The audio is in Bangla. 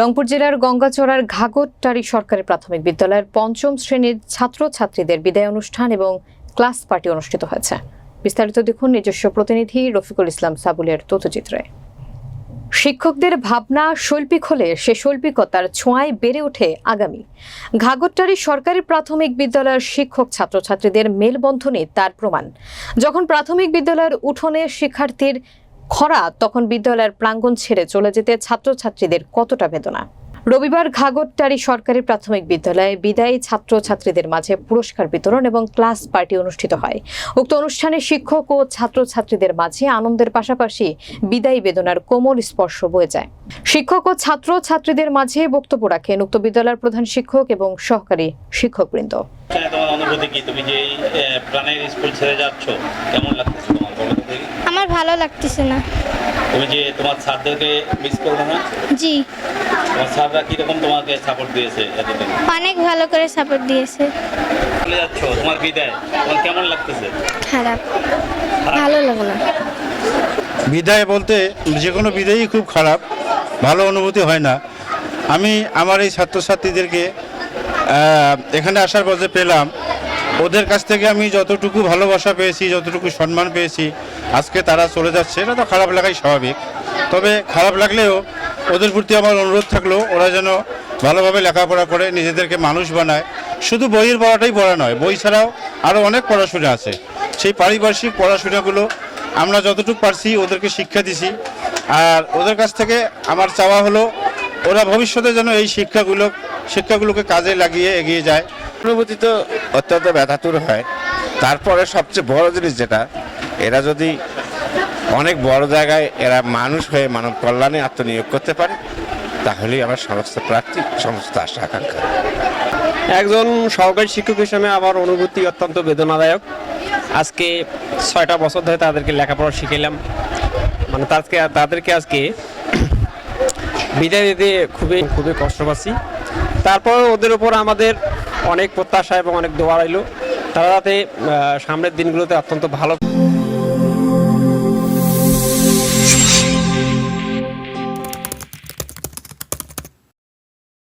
রংপুর জেলার গঙ্গাচড়ার ঘাগরটারি সরকারি প্রাথমিক বিদ্যালয়ের পঞ্চম শ্রেণির ছাত্রছাত্রীদের বিদায় অনুষ্ঠান এবং ক্লাস পার্টি অনুষ্ঠিত হয়েছে। বিস্তারিত দেখুন নিজস্ব প্রতিনিধি রফিকুল ইসলাম সাবুলের তথ্যচিত্রে। শিক্ষকদের ভাবনা শৈল্পিক হলে সে শৈল্পিকতার ছোঁয়ায় বেড়ে ওঠে আগামী। ঘাগরটারি সরকারি প্রাথমিক বিদ্যালয়ের শিক্ষক ছাত্রছাত্রীদের মেলবন্ধনে তার প্রমাণ। যখন প্রাথমিক বিদ্যালয়ের উঠোনে শিক্ষার্থীর খরা তখন বিদ্যালয়ের প্রাঙ্গণ ছেড়ে চলে যেতে ছাত্রছাত্রীদের কতটা বেদনা? রবিবার ঘাগরটারি সরকারি প্রাথমিক বিদ্যালয়ে বিদায়ী ছাত্রছাত্রীদের মাঝে পুরস্কার বিতরণ এবং ক্লাস পার্টি অনুষ্ঠিত হয়। উক্ত অনুষ্ঠানে শিক্ষক ও ছাত্রছাত্রীদের মাঝে আনন্দের পাশাপাশি বিদায়ী বেদনার কোমল স্পর্শ বয়ে যায়। শিক্ষক ও ছাত্র ছাত্রীদের মাঝে বক্তব্য রাখেন উক্ত বিদ্যালয়ের প্রধান শিক্ষক এবং সহকারী শিক্ষকবৃন্দ। এখানে তোমার অনুভূতি কি? তুমি যে প্রাণের স্কুল ছেড়ে যাচ্ছ, কেমন লাগতেছে তোমার? আমার ভালো লাগতেছে না। তুমি যে তোমার স্যারদেরকে মিস করবে না? জি। তোমার স্যাররা কীরকম তোমাকে সাপোর্ট দিয়েছে এতদিন? অনেক ভালো করে সাপোর্ট দিয়েছে। চলে যাচ্ছ তোমার বিদায়। তোমার কেমন লাগতেছে? খারাপ। ভালো লাগে না। বিদায় বলতে যে কোনো বিদায়ই খুব খারাপ ভালো অনুভূতি হয় না। আমি আমার এই ছাত্রছাত্রীদেরকে এখানে আসার পর যে পেলাম। ওদের কাছ থেকে আমি যতটুকু ভালোবাসা পেয়েছি, যতটুকু সম্মান পেয়েছি, আজকে তারা চলে যাচ্ছে, এটা তো খারাপ লাগাই স্বাভাবিক। তবে খারাপ লাগলেও ওদের প্রতি আমার অনুরোধ থাকল ওরা যেন ভালোভাবে লেখাপড়া করে, নিজেদেরকে মানুষ বানায়। শুধু বইয়ের পড়াটাই পড়া নয়, বই ছাড়াও আরও অনেক পড়াশোনা আছে। সেই পারিপার্শ্বিক পড়াশোনাগুলো আমরা যতটুকু পারছি ওদেরকে শিক্ষা দিছি। আর ওদের কাছ থেকে আমার চাওয়া হলো, ওরা ভবিষ্যতে যেন এই শিক্ষাগুলো, শিক্ষাগুলোকে কাজে লাগিয়ে এগিয়ে যায়। অনুভূতি তো অত্যন্ত ব্যথাতুর হয়। তারপরে সবচেয়ে বড় জিনিস যেটা, এরা যদি অনেক বড় জায়গায় এরা মানুষ হয়ে মানব কল্যাণে আত্মনিয়োগ করতে পারে, তাহলেই আমার সমস্ত প্রার্থী, সমস্ত আশা আকাঙ্ক্ষা। একজন সহকারী শিক্ষক হিসেবে আমার অনুভূতি অত্যন্ত বেদনাদায়ক। আজকে ছয়টা বছর ধরে তাদেরকে লেখাপড়া শিখাইলাম। মানে তাদেরকে তাদেরকে আজকে বিদায় দিতে খুবই খুবই কষ্ট পাচ্ছি। তারপর ওদের উপর আমাদের অনেক প্রত্যাশা এবং অনেক দোয়া রইল। তারা যাতে সামনের দিনগুলোতে অত্যন্ত ভালো